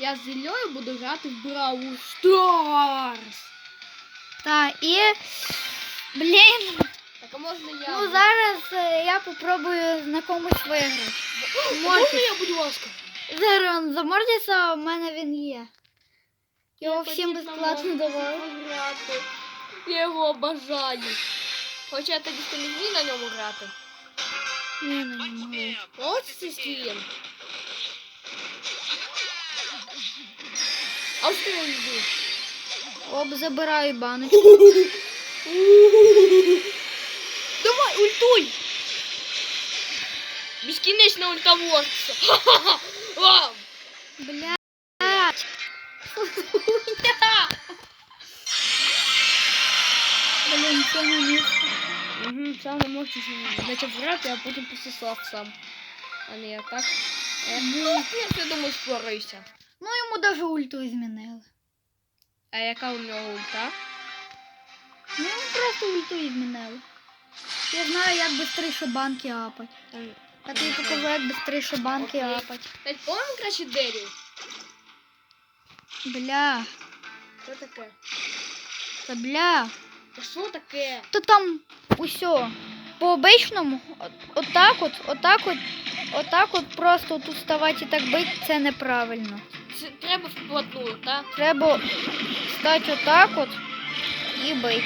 Я з Іллею буду грати в Бравл Старс. Та і. Блін. Так, а можна я? Ну зараз е, я попробую на комусь виграти. Можна я, будь ласка? Зараз за Мортіса в мене він є. Його Я всім хотів на безплатно Мортіса давали. Я його обожаю. Хоча я тоді не вмію на ньому грати. Ні, не можу. Ось цей скін. А йди. Оп, забираю баночку. Давай, ультуй! Безкінечна ульта Мортиса. Ха-ха-ха! Вау! Блядь. Блін, це не місце. Угу, сам не можеш почав грати, а потім пососав сам. А не я так. Ну, я думаю, спораюся. Ну йому даже ульту змінили. А яка у нього ульта? Ну йому просто ульту змінили. Я знаю, як бистріше банки апать. А ти покажу, як бистріше банки апать. Навіть по-моєму краще Деріл. Бля, Що таке? та бля. Та що таке? То там усьо. По обичному, от, отак от, отак от, отак от просто тут ставати і так бити, це неправильно. Треба вплотну, так? Треба стати отак от і бити.